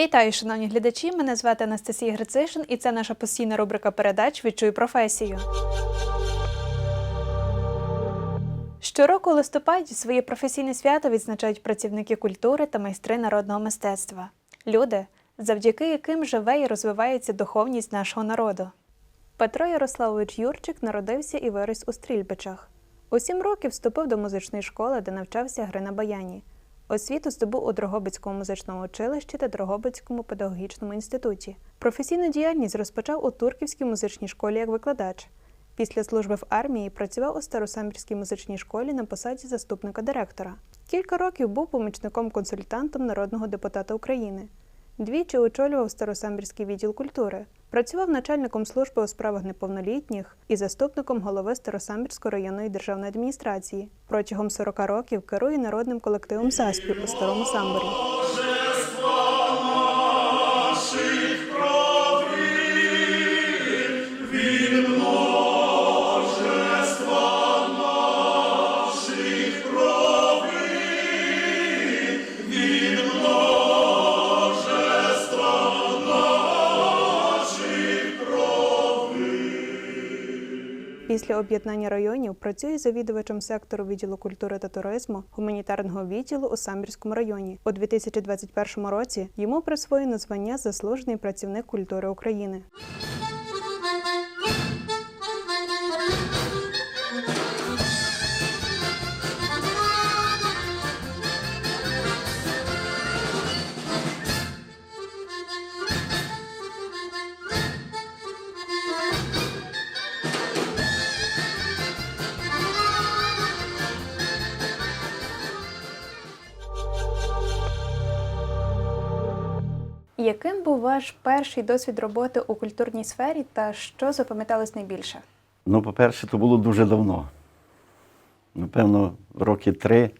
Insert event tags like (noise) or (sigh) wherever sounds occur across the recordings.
Вітаю, шановні глядачі! Мене звати Анастасія Грицишин, і це наша постійна рубрика передач Відчуй професію. Щороку у листопаді своє професійне свято відзначають працівники культури та майстри народного мистецтва. Люди, завдяки яким живе і розвивається духовність нашого народу. Петро Ярославович Юрчик народився і виріс у Стрільбичах. У сім років вступив до музичної школи, де навчався гри на баяні. Освіту здобув у Дрогобицькому музичному училищі та Дрогобицькому педагогічному інституті. Професійну діяльність розпочав у Турківській музичній школі як викладач. Після служби в армії працював у Старосамбірській музичній школі на посаді заступника директора. Кілька років був помічником-консультантом народного депутата України. Двічі очолював Старосамбірський відділ культури. Працював начальником служби у справах неповнолітніх і заступником голови Старосамбірської районної державної адміністрації. Протягом 40 років керує народним колективом Заспів у Старому Самборі. Після об'єднання районів працює завідувачем сектору відділу культури та туризму гуманітарного відділу у Самбірському районі. У 2021 році йому присвоєно звання Заслужений працівник культури України. Яким був ваш перший досвід роботи у культурній сфері та що запам'яталось найбільше? Ну, по-перше, то було дуже давно. Напевно, роки три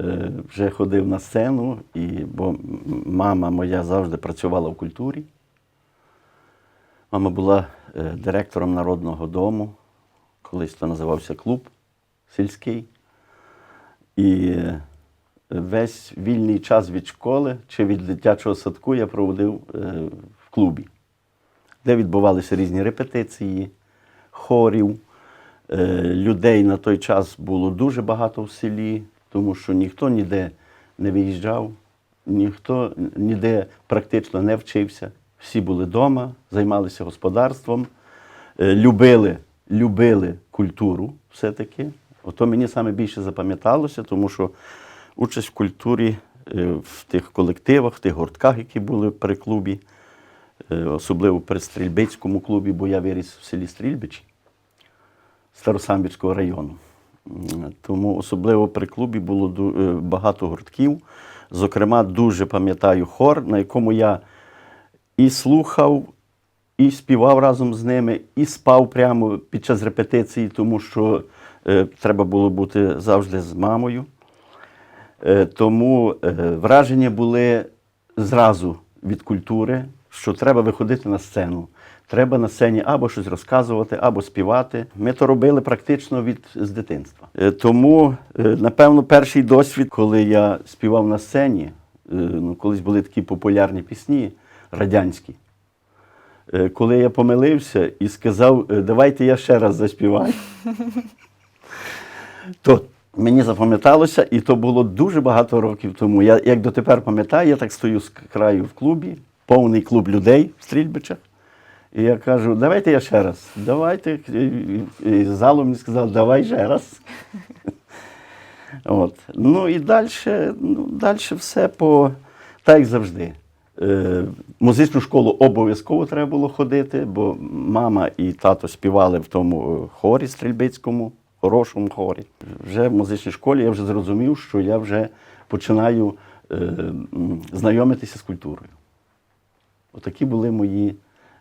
е, вже ходив на сцену, і, бо мама моя завжди працювала в культурі. Мама була е, директором народного дому, колись то називався клуб сільський. І е, весь вільний час від школи чи від дитячого садку я проводив е, в клубі, де відбувалися різні репетиції, хорів. Е, Людей на той час було дуже багато в селі, тому що ніхто ніде не виїжджав, ніхто ніде практично не вчився. Всі були вдома, займалися господарством, е, любили, любили культуру все-таки. Ото мені саме більше запам'яталося, тому що участь в культурі е, в тих колективах, в тих гуртках, які були при клубі, е, особливо при Стрільбицькому клубі, бо я виріс в селі Стрільбич. Старосамбірського району. Тому особливо при клубі було е, багато гуртків. Зокрема, дуже пам'ятаю хор, на якому я і слухав, і співав разом з ними, і спав прямо під час репетиції, тому що треба було бути завжди з мамою. Е, тому е, враження були зразу від культури, що треба виходити на сцену. Треба на сцені або щось розказувати, або співати. Ми то робили практично від з дитинства. Е, Тому, напевно, перший досвід, коли я співав на сцені, ну, колись були такі популярні пісні радянські. Коли я помилився і сказав, давайте я ще раз заспіваю. (laughs) То мені запам'яталося, і то було дуже багато років тому. Я як дотепер пам'ятаю, я так стою з краю в клубі, повний клуб людей в Стрільбичах. І я кажу, давайте я ще раз. Давайте. І- залу мені сказав, давай ще раз. (laughs) От. Ну і далі, ну, все по так, як завжди. Е, музичну школу обов'язково треба було ходити, бо мама і тато співали в тому е, хорі стрільбицькому, хорошому хорі. Вже в музичній школі я вже зрозумів, що я вже починаю е, знайомитися з культурою. Отакі були мої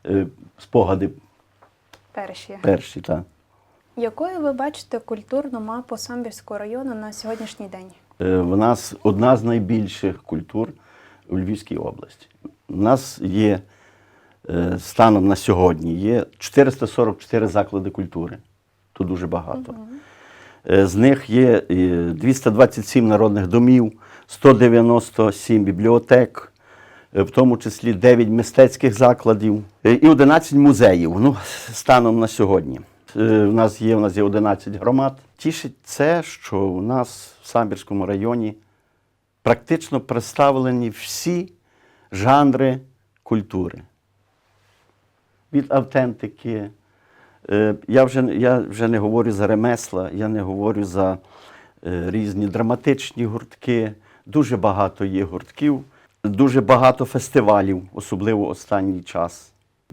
е, спогади Перші. перші. Так. Якою ви бачите культурну мапу Самбірського району на сьогоднішній день? Е, В нас одна з найбільших культур у Львівській області. У нас є е, станом на сьогодні є 444 заклади культури. То дуже багато. Е, З них є е, 227 народних домів, 197 бібліотек, е, в тому числі 9 мистецьких закладів е, і 11 музеїв. Ну, станом на сьогодні. Е, У нас є, у нас є 11 громад. Тішить це, що у нас в Самбірському районі практично представлені всі жанри культури. Від автентики. Е, Я вже, я вже не говорю за ремесла, я не говорю за е, різні драматичні гуртки. Дуже багато є гуртків, дуже багато фестивалів, особливо останній час.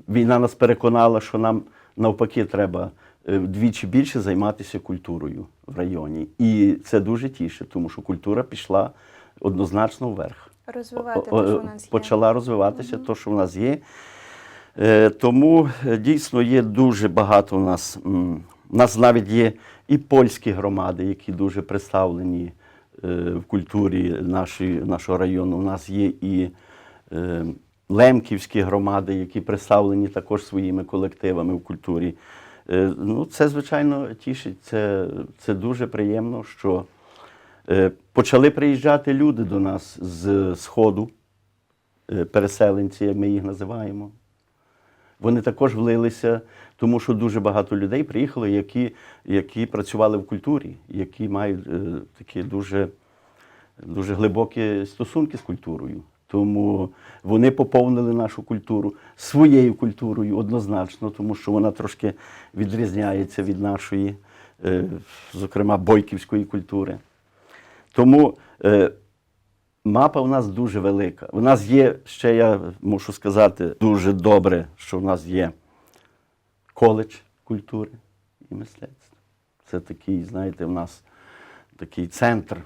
Війна нас переконала, що нам навпаки треба е, вдвічі більше займатися культурою в районі. І це дуже тішить, тому що культура пішла однозначно вверх. Розвивати те, що у нас є. почала розвиватися, то, що в нас є. Е, Тому е, дійсно є дуже багато у нас. У нас навіть є і польські громади, які дуже представлені е, в культурі нашої, нашого району. У нас є і лемківські громади, які представлені також своїми колективами в культурі. Ну, це, звичайно, тішить. Це, це дуже приємно, що почали приїжджати люди до нас з Сходу, переселенці, як ми їх називаємо. Вони також влилися, тому що дуже багато людей приїхало, які, які працювали в культурі, які мають е, такі дуже, дуже глибокі стосунки з культурою. Тому вони поповнили нашу культуру своєю культурою однозначно, тому що вона трошки відрізняється від нашої, е, зокрема, бойківської культури. Тому е, мапа у нас дуже велика. У нас є, ще я мушу сказати, дуже добре, що в нас є коледж культури і мистецтва. Це такий, знаєте, в нас такий центр,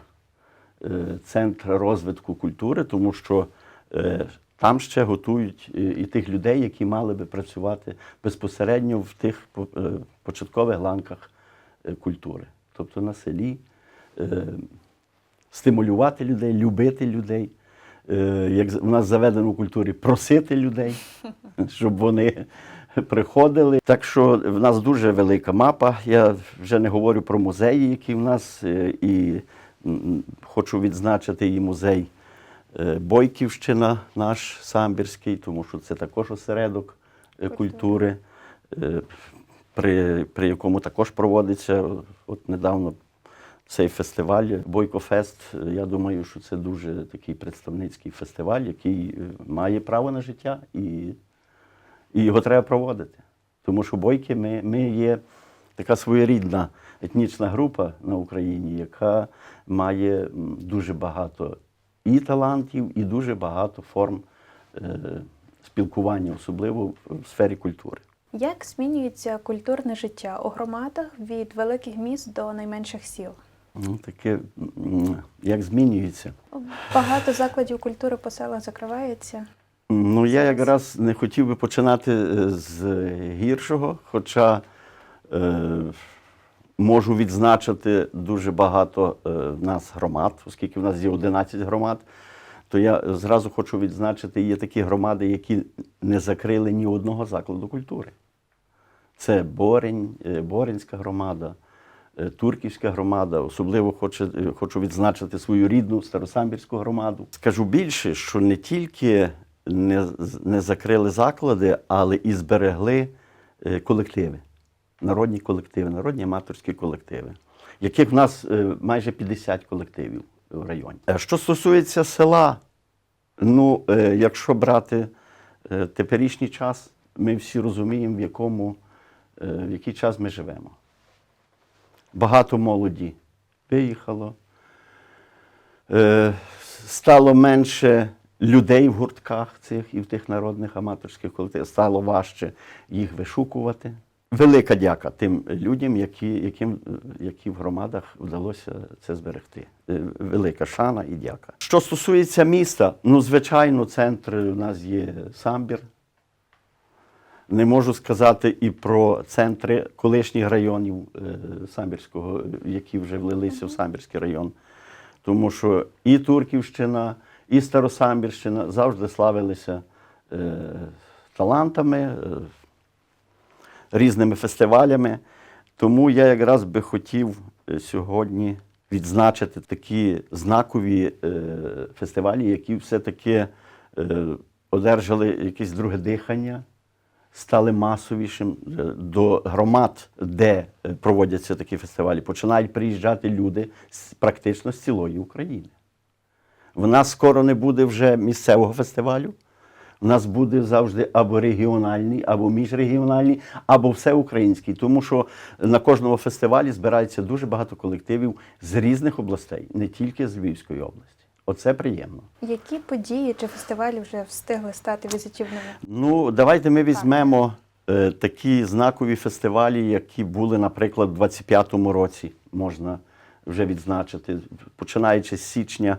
е, центр розвитку культури, тому що е, там ще готують е, і тих людей, які мали би працювати безпосередньо в тих початкових ланках культури. Тобто на селі стимулювати людей, любити людей. Е, Як у нас заведено в культурі, просити людей, (laughs) щоб вони приходили. Так що в нас дуже велика мапа. Я вже не говорю про музеї, які в нас, е, і хочу відзначити і музей е, Бойківщина, наш самбірський, тому що це також осередок культури, при, при якому також проводиться от недавно цей фестиваль Бойкофест. Я думаю, що це дуже такий представницький фестиваль, який е, має право на життя і, і його треба проводити. Тому що бойки ми, ми є така своєрідна етнічна група на Україні, яка має дуже багато і талантів, і дуже багато форм е, спілкування, особливо в сфері культури. Як змінюється культурне життя у громадах від великих міст до найменших сіл? Ну, таке, як змінюється. Багато закладів культури по селах закривається. Ну, я якраз не хотів би починати е, з гіршого, хоча е, можу відзначити дуже багато е, нас громад, оскільки в нас є 11 громад, то я зразу хочу відзначити, є такі громади, які не закрили ні одного закладу культури. Це Борень, е, Боринська громада, Турківська громада. Особливо хочу, е, хочу відзначити свою рідну Старосамбірську громаду. Скажу більше, що не тільки не, не закрили заклади, але і зберегли е, колективи, народні колективи, народні аматорські колективи, яких в нас е, майже 50 колективів в районі. Е, Що стосується села, ну, е, якщо брати е, теперішній час, ми всі розуміємо, в якому е, в який час ми живемо. Багато молоді виїхало, е, стало менше людей в гуртках цих і в тих народних аматорських колективах, стало важче їх вишукувати. Велика дяка тим людям, які, яким, які в громадах вдалося це зберегти. Е, Велика шана і дяка. Що стосується міста, ну, звичайно, центр у нас є Самбір, не можу сказати і про центри колишніх районів е, Самбірського, які вже влилися в Самбірський район. Тому що і Турківщина, і Старосамбірщина завжди славилися е, талантами, е, різними фестивалями. Тому я якраз би хотів е, сьогодні відзначити такі знакові е, фестивалі, які все-таки е, одержали якесь друге дихання, стали масовішим е, до громад, де е, проводяться такі фестивалі. Починають приїжджати люди практично з цілої України. В нас скоро не буде вже місцевого фестивалю. У нас буде завжди або регіональний, або міжрегіональний, або всеукраїнський. Тому що на кожному фестивалі збирається дуже багато колективів з різних областей, не тільки з Львівської області. Оце приємно. Які події чи фестивалі вже встигли стати візитівними? Ну, давайте ми візьмемо е, такі знакові фестивалі, які були, наприклад, у 25-му році, можна вже відзначити, починаючи з січня.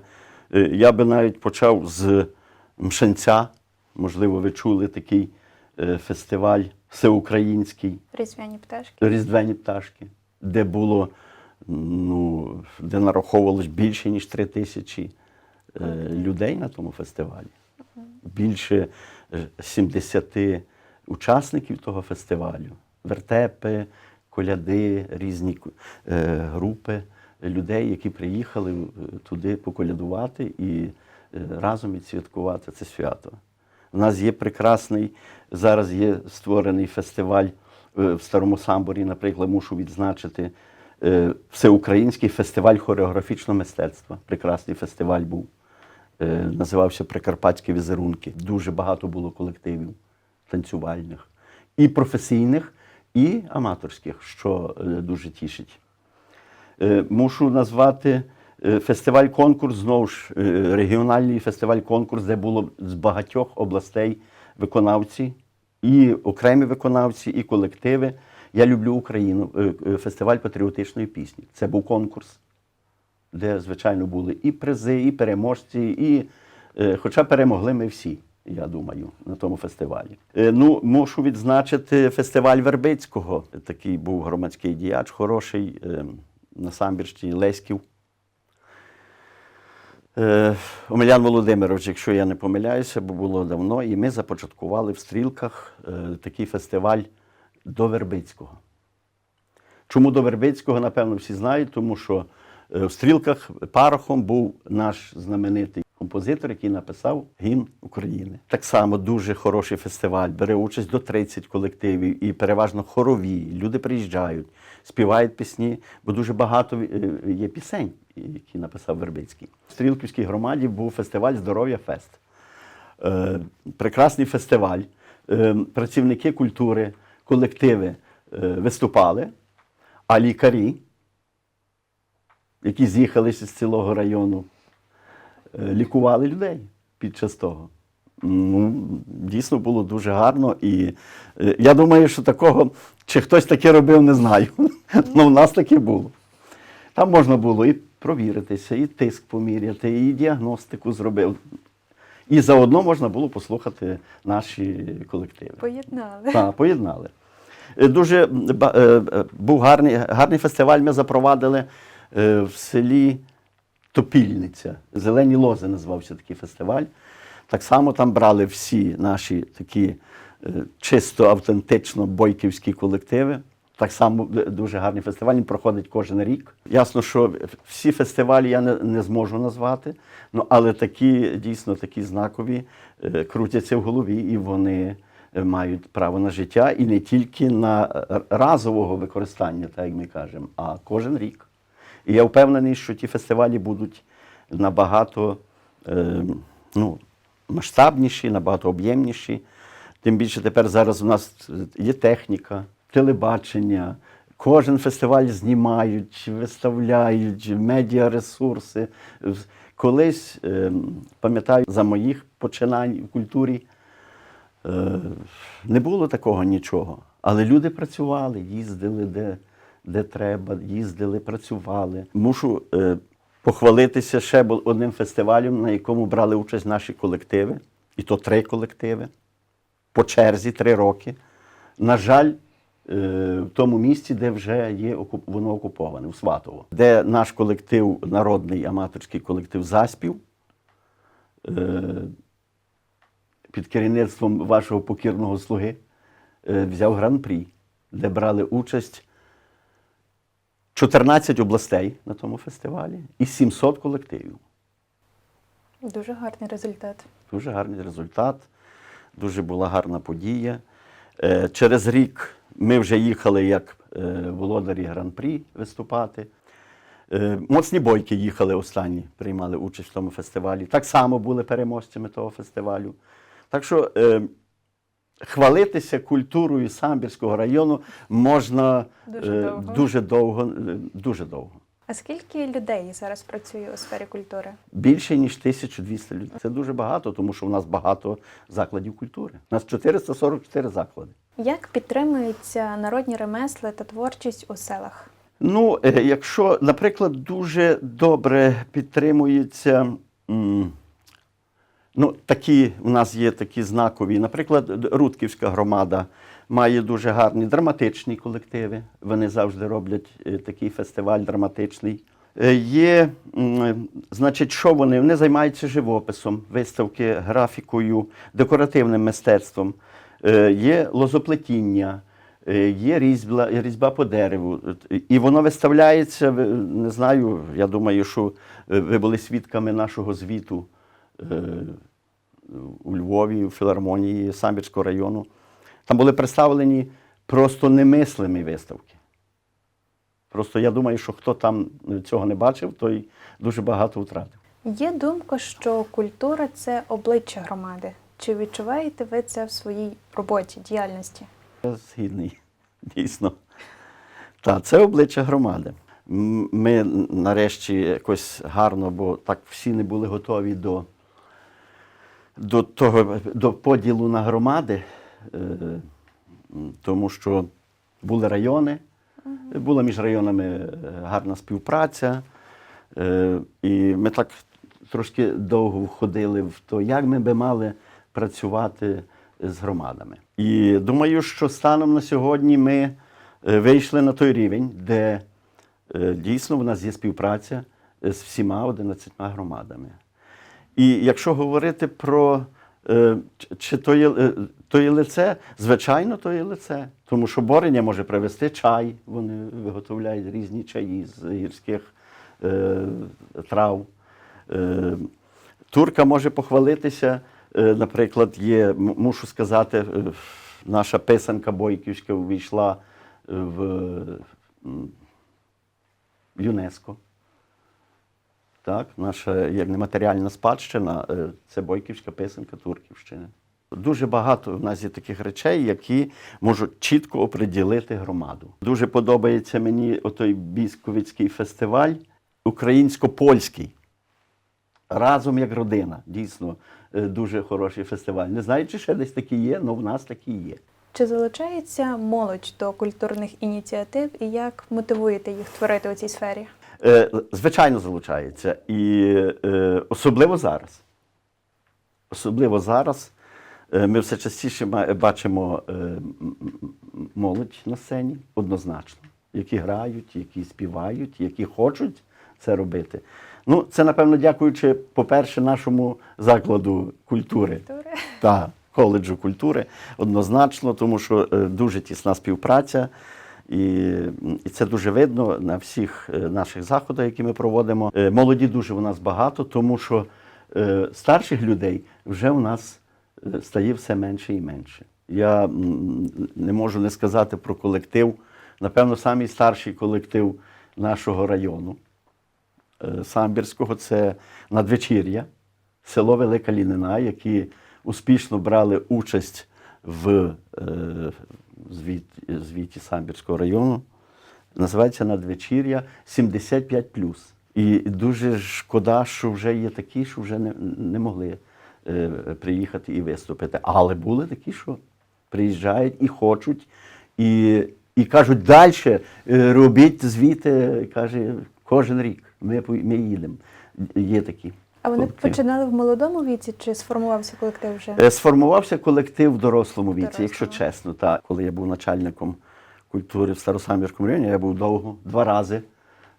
Е, я би навіть почав з Мшенця. Можливо, ви чули такий е, фестиваль всеукраїнський. Різдвяні пташки. Різдвяні пташки, де було, ну, де нараховувалось більше, ніж три тисячі людей на тому фестивалі. Більше е, 70 учасників того фестивалю. Вертепи, коляди, різні е, групи людей, які приїхали е, туди поколядувати і е, разом відсвяткувати це свято. У нас є прекрасний, зараз є створений фестиваль е, в Старому Самборі, наприклад, мушу відзначити е, всеукраїнський фестиваль хореографічного мистецтва. Прекрасний фестиваль був. Е, Називався Прикарпатські візерунки. Дуже багато було колективів танцювальних, і професійних, і аматорських, що е, дуже тішить. Е, Мушу назвати фестиваль-конкурс, знову ж регіональний фестиваль-конкурс, де було з багатьох областей виконавці, і окремі виконавці, і колективи. Я люблю Україну. Фестиваль патріотичної пісні. Це був конкурс, де, звичайно, були і призи, і переможці, і е, хоча перемогли ми всі. Я думаю, на тому фестивалі. Е, Ну, мушу відзначити фестиваль Вербицького. Такий був громадський діяч, хороший е, на самбірщині Леськів. Омелян Володимирович, якщо я не помиляюся, бо було давно, і ми започаткували в стрілках такий фестиваль до Вербицького. Чому до Вербицького, напевно, всі знають, тому що в стрілках парохом був наш знаменитий композитор, який написав гімн України. Так само дуже хороший фестиваль, бере участь до 30 колективів і переважно хорові. Люди приїжджають, співають пісні, бо дуже багато е, є пісень, які написав Вербицький. В Стрілківській громаді був фестиваль Здоров'я Фест. Е, прекрасний фестиваль. Е, працівники культури, колективи е, виступали, а лікарі, які з'їхалися з цілого району, е, лікували людей під час того. Ну, дійсно було дуже гарно. І е, я думаю, що такого, чи хтось таке робив, не знаю. (laughs) Ну, в нас таке було. Там можна було і провіритися, і тиск поміряти, і діагностику зробив. І заодно можна було послухати наші колективи. Поєднали. Так, поєднали. Е, Дуже був гарний, гарний фестиваль. Ми запровадили в селі Топільниця. Зелені лози називався такий фестиваль. Так само там брали всі наші такі е, чисто автентично бойківські колективи. Так само дуже гарний фестиваль, він проходить кожен рік. Ясно, що всі фестивалі я не, не зможу назвати, ну, але такі дійсно такі знакові е, крутяться в голові, і вони е, мають право на життя і не тільки на е, разового використання, так як ми кажемо, а кожен рік. І я впевнений, що ті фестивалі будуть набагато е, ну, масштабніші, набагато об'ємніші. Тим більше тепер зараз у нас є техніка, телебачення. Кожен фестиваль знімають, виставляють, медіаресурси. Колись, е, пам'ятаю, за моїх починань в культурі е, не було такого нічого. Але люди працювали, їздили де, де треба, їздили, працювали. Мушу е, похвалитися ще одним фестивалем, на якому брали участь наші колективи, і то три колективи по черзі три роки. На жаль, е, в тому місці, де вже є окуп- воно окуповане, у Сватово, де наш колектив, народний аматорський колектив Заспів, е, під керівництвом вашого покірного слуги е, взяв гран-прі, де брали участь 14 областей на тому фестивалі і 700 колективів. Дуже гарний результат. Дуже гарний результат, дуже була гарна подія. Е, Через рік ми вже їхали як е, володарі гран-прі виступати. Е, Моцні бойки їхали останні, приймали участь в тому фестивалі. Так само були переможцями того фестивалю. Так що хвалитися культурою Самбірського району можна Дуже е, довго. дуже довго. е, Дуже довго. А скільки людей зараз працює у сфері культури? Більше ніж 1200 людей. Це дуже багато, тому що в нас багато закладів культури. У нас 444 заклади. Як підтримуються народні ремесли та творчість у селах? Ну, е, якщо, наприклад, дуже добре підтримується. Ну, такі у нас є такі знакові. Наприклад, Рудківська громада має дуже гарні драматичні колективи. Вони завжди роблять е, такий фестиваль драматичний. Е, Є, значить, що вони? Вони займаються живописом, виставки, графікою, декоративним мистецтвом. Е, Є лозоплетіння, е, є різьба, різьба по дереву. Е, І воно виставляється, не знаю, я думаю, що е, ви були свідками нашого звіту е, у Львові, у філармонії Самбірського району. Там були представлені просто немислимі виставки. Просто я думаю, що хто там цього не бачив, той дуже багато втратив. Є думка, що культура це обличчя громади. Чи відчуваєте ви це в своїй роботі, діяльності? Я згідний, дійсно. Так, це обличчя громади. Ми нарешті якось гарно, бо так всі не були готові до, до, того, до поділу на громади, е, тому що були райони, була між районами е, гарна співпраця. Е, І ми так трошки довго входили в то, як ми би мали працювати з громадами. І думаю, що станом на сьогодні ми вийшли на той рівень, де дійсно в нас є співпраця з всіма 11 громадами. І якщо говорити про е, чи то є, е, то є лице, звичайно, то є лице. Тому що борення може привезти чай, вони виготовляють різні чаї з гірських е, трав. Е, турка може похвалитися, е, наприклад, є, мушу сказати, е, наша писанка Бойківська увійшла в ЮНЕСКО. Так, наша як нематеріальна спадщина е, це Бойківська писанка Турківщини. Дуже багато в нас є таких речей, які можуть чітко оприділити громаду. Дуже подобається мені отой Бісковицький фестиваль українсько-польський. Разом як родина. Дійсно, е, дуже хороший фестиваль. Не знаю, чи ще десь такі є, але в нас такі є. Чи залучається молодь до культурних ініціатив і як мотивуєте їх творити у цій сфері? Е, Звичайно, залучається. І е, особливо зараз. Особливо зараз е, ми все частіше бачимо молодь на сцені, однозначно, які грають, які співають, які хочуть це робити. Ну, це, напевно, дякуючи, по-перше, нашому закладу культури. Культури? та коледжу культури однозначно, тому що дуже тісна співпраця. І, і це дуже видно на всіх е, наших заходах, які ми проводимо. Е, Молоді дуже у нас багато, тому що е, старших людей вже у нас стає все менше і менше. Я не можу не сказати про колектив. Напевно, самий старший колектив нашого району Самбірського це надвечір'я, село Велика Лінина, які успішно брали участь в звіті Самбірського району. Називається надвечір'я 75 І дуже шкода, що вже є такі, що вже не, не могли е, приїхати і виступити. Але були такі, що приїжджають і хочуть, і, і кажуть, далі робіть звіти, каже, кожен рік. Ми, ми їдемо. Є такі. А вони колективи. починали в молодому віці чи сформувався колектив вже? Е, Сформувався колектив в дорослому віці, Дорослому. якщо чесно. Так. Коли я був начальником культури в Старосамбірському районі, я був довго, два рази.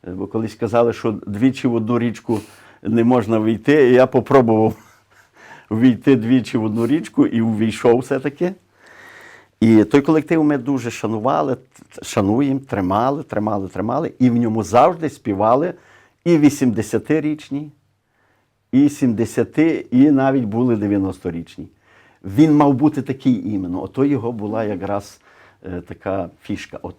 Е, Бо колись казали, що двічі в одну річку не можна війти, і я попробував (laughs) війти двічі в одну річку і увійшов все-таки. І той колектив ми дуже шанували, шануємо, тримали, тримали, тримали, і в ньому завжди співали і 80-річні, і 70, і навіть були 90-річні. Він мав бути такий іменно. Ото його була якраз е, така фішка. От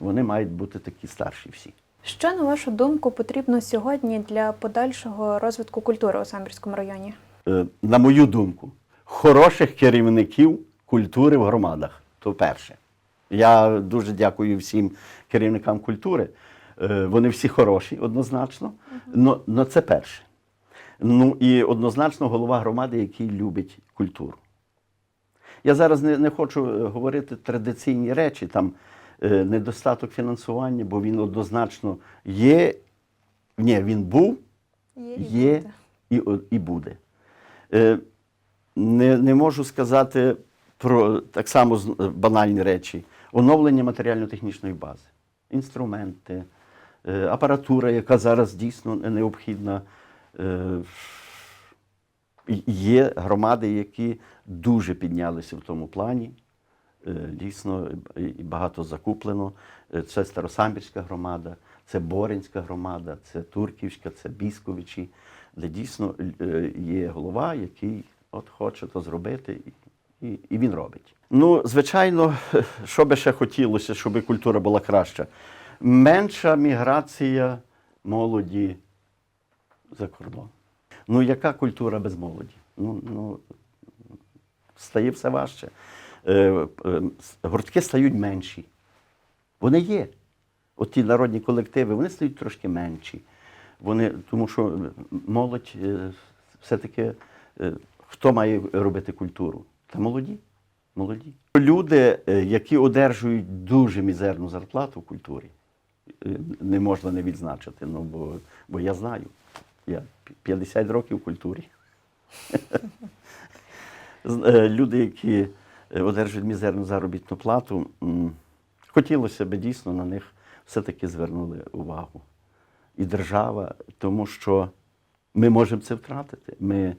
вони мають бути такі старші всі. Що, на вашу думку, потрібно сьогодні для подальшого розвитку культури у Самбірському районі? Е, на мою думку, хороших керівників культури в громадах. То перше. Я дуже дякую всім керівникам культури. Е, Вони всі хороші, однозначно. Но, но це перше. Ну і однозначно голова громади, який любить культуру. Я зараз не, не хочу е, говорити традиційні речі, там е, недостаток фінансування, бо він однозначно є. Ні, він був, є і, і буде. Е, Не, не можу сказати про так само е, банальні речі: оновлення матеріально-технічної бази, інструменти, е, апаратура, яка зараз дійсно необхідна. Е, Є громади, які дуже піднялися в тому плані. Е, Дійсно, і багато закуплено. Е, Це Старосамбірська громада, це Боринська громада, це Турківська, це Бісковичі, де дійсно є голова, який от хоче то зробити, і, і він робить. Ну, звичайно, (laughs) що би ще хотілося, щоб культура була краща. Менша міграція молоді за кордон. Ну, яка культура без молоді? Ну, ну, стає все важче. Е, е, гуртки стають менші. Вони є. От ті народні колективи, вони стають трошки менші. Вони, тому що молодь е, все-таки е, хто має робити культуру? Та молоді. молоді. Люди, е, які одержують дуже мізерну зарплату в культурі, е, не можна не відзначити, ну, бо, бо я знаю. Я 50 років в культурі. Е, Люди, які е, одержують мізерну заробітну плату, хотілося б дійсно на них все-таки звернули увагу. І держава, тому що ми можемо це втратити. Ми,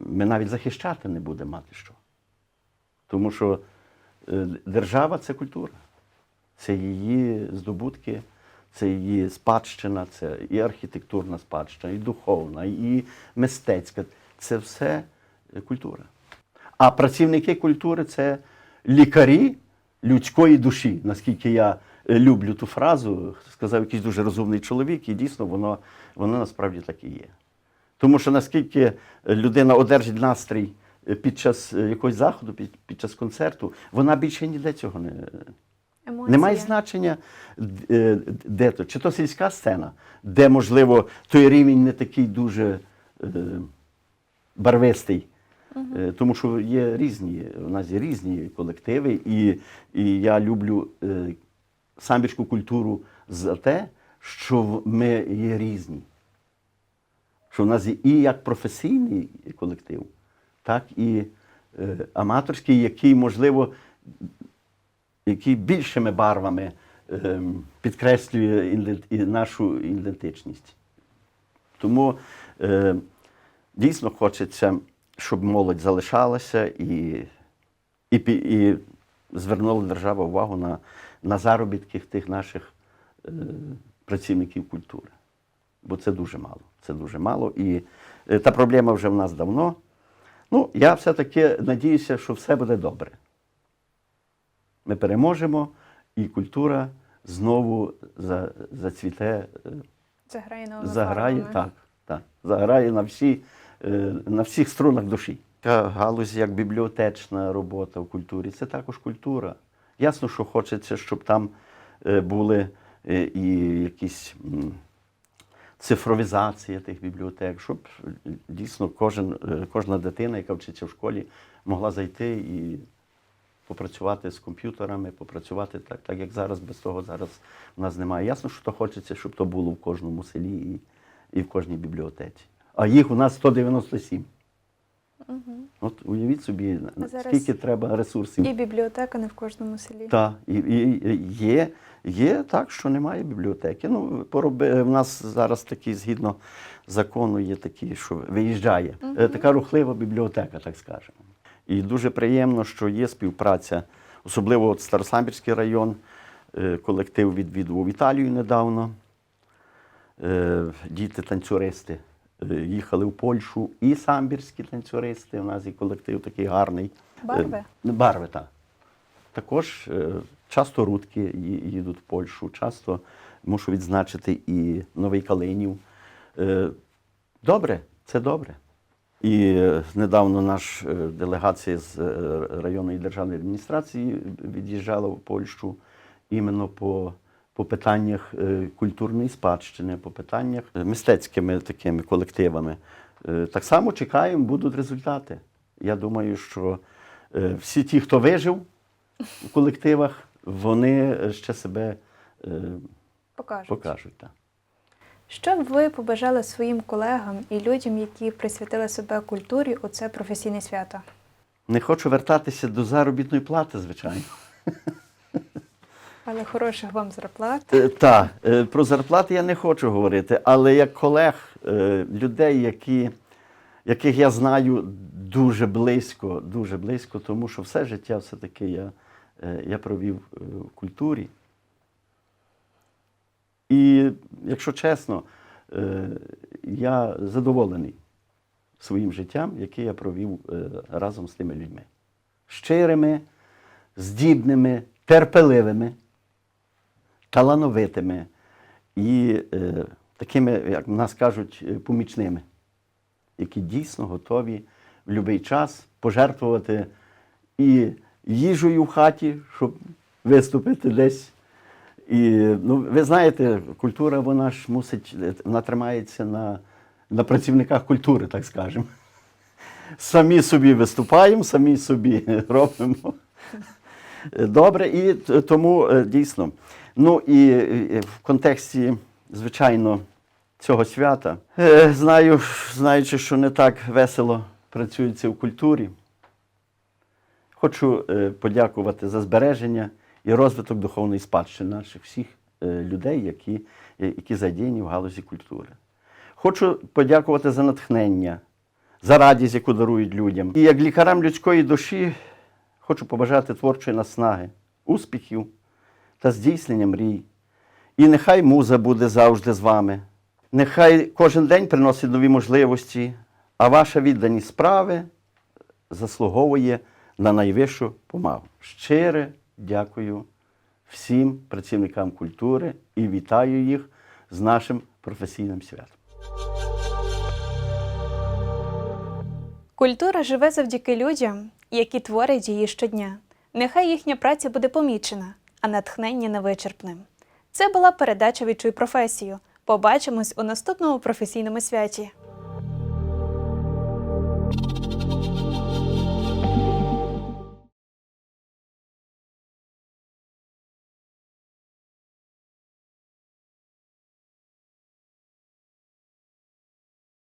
ми навіть захищати не будемо мати що. Тому що е, держава це культура, це її здобутки, це її спадщина, це і архітектурна спадщина, і духовна, і мистецька. Це все культура. А працівники культури це лікарі людської душі. Наскільки я люблю ту фразу, сказав якийсь дуже розумний чоловік, і дійсно воно, воно насправді так і є. Тому що наскільки людина одержить настрій під час е, якогось заходу, під, під час концерту, вона більше ніде цього не, Емоції. не має значення, е, де то. Чи то сільська сцена, де, можливо, той рівень не такий дуже е, барвистий. Е, Тому що є різні, у нас є різні колективи, і, і я люблю самбірську культуру за те, що ми є різні. Що в нас є і як професійний колектив, так і аматорський, який, можливо, який більшими барвами ем, підкреслює нашу ідентичність. Тому е, дійсно хочеться, щоб молодь залишалася і, і, і звернула держава увагу на, на заробітки тих наших е, працівників культури. Бо це дуже мало. Це дуже мало. І е, та проблема вже в нас давно. Ну, я все-таки надіюся, що все буде добре. Ми переможемо, і культура знову за, зацвіте, е, Заграє заграє, так, так, заграє на, всі, е, на всіх струнах душі. Така галузь, як бібліотечна робота в культурі, це також культура. Ясно, що хочеться, щоб там е, були і якісь цифровізація тих бібліотек, щоб дійсно кожен, кожна дитина, яка вчиться в школі, могла зайти і попрацювати з комп'ютерами, попрацювати так, так як зараз, без того зараз в нас немає. Ясно, що то хочеться, щоб то було в кожному селі і, і в кожній бібліотеці. А їх у нас 197. От уявіть собі, скільки треба ресурсів. І бібліотека не в кожному селі. Так, і, і, і є, є так, що немає бібліотеки. Ну, пороби, в нас зараз такі, згідно закону, є такі, що виїжджає. Е, Така рухлива бібліотека, так скажемо. І дуже приємно, що є співпраця Особливо от Старосамбірський район, е, колектив відвідував Італію недавно. Е, Діти танцюристи е, їхали в Польщу, і самбірські танцюристи. У нас є колектив такий гарний. Барви? Барви, так. Також часто рудки їдуть в Польщу, часто мушу відзначити і Новий Калинів. Добре, це добре. І е, недавно наша делегація з е, районної державної адміністрації від'їжджала в Польщу іменно по, по питаннях е, культурної спадщини, по питаннях е, мистецькими такими колективами. Е, Так само чекаємо, будуть результати. Я думаю, що е, всі ті, хто вижив у колективах, вони ще себе е, Покажуть. покажуть. Так. Що б ви побажали своїм колегам і людям, які присвятили себе культурі у це професійне свято? Не хочу вертатися до заробітної плати, звичайно. Але хороших вам зарплат. Е, Так, е, про зарплати я не хочу говорити, але як колег, е, людей, які, яких я знаю дуже близько, дуже близько, тому що все життя все-таки я, я провів в культурі. І, якщо чесно, е, я задоволений своїм життям, яке я провів е, разом з тими людьми. Щирими, здібними, терпеливими талановитими і е, такими, як нас кажуть, помічними, які дійсно готові в будь-який час пожертвувати і їжею в хаті, щоб виступити десь. І ну, ви знаєте, культура вона ж мусить, вона тримається на, на працівниках культури, так скажемо. Самі собі виступаємо, самі собі (laughs) робимо. Добре, і тому е, дійсно. Ну і в контексті, звичайно, цього свята, е, знаю, знаючи, що не так весело працюється в культурі, хочу е, подякувати за збереження і розвиток духовної спадщини наших всіх е, людей, які, е, які задіяні в галузі культури. Хочу подякувати за натхнення, за радість, яку дарують людям. І як лікарам людської душі хочу побажати творчої наснаги, успіхів та здійснення мрій. І нехай муза буде завжди з вами. Нехай кожен день приносить нові можливості, а ваша відданість справи заслуговує на найвищу помагу. Щире дякую всім працівникам культури і вітаю їх з нашим професійним святом. Культура живе завдяки людям, які творять її щодня. Нехай їхня праця буде помічена, а натхнення невичерпним. Це була передача Відчуй професію. Побачимось у наступному професійному святі.